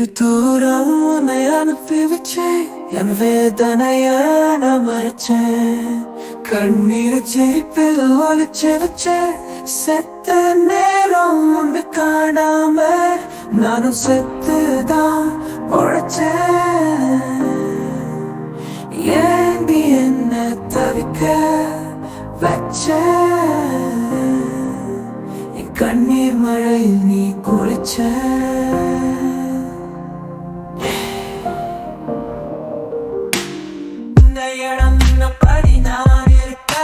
வெகு தூரம் உன்னை அனுப்பி வச்சேன் என் வேதனைய நான் மறைச்சேன். கண்ணீர் சிரிப்பில் ஒளிச்சு வச்சேன் செத்த நேரம் உண்டு காணாம நானும் செத்துதான் உழைச்சேன். ஏன் என்ன தவிக்க கண்ணீர் மழையில் நீ குளிச்ச இடம் இன்னபடி நான் இருக்க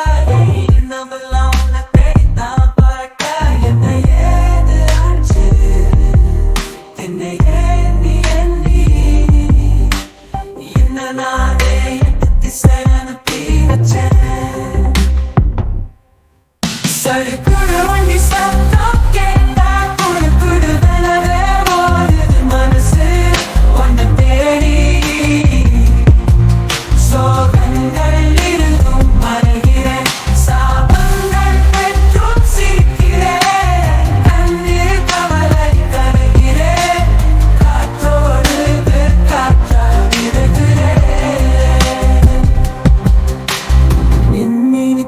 இன்னமெல்லாம் உன்னை தேடித்தான் பறக்க என்னை ஏது ஆச்சு என்னை ஏன் நீ எண்ணி என்ன நானே எட்டு திசை அனுப்பி வச்சேன் சரி குடு வண்டி சத்தம்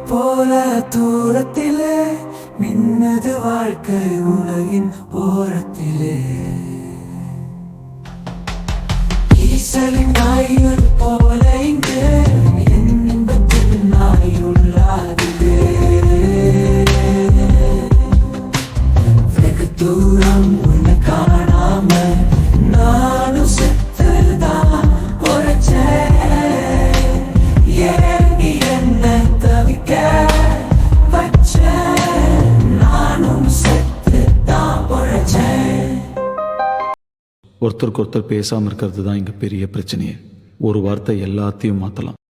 போல தூரத்திலே மின்னது வாழ்க்கை உலகின் ஓரத்திலே. ஈசலின் நாயுள் போல இங்கு என் இன்பத்தில் நாயுள்ளாகுது வெகு தூரம் உன்னை ஒருத்தருக்கு ஒருத்தர் பேசாமல் இருக்கிறது தான் இங்கே பெரிய பிரச்சனையே. ஒரு வார்த்தை எல்லாத்தையும் மாற்றலாம்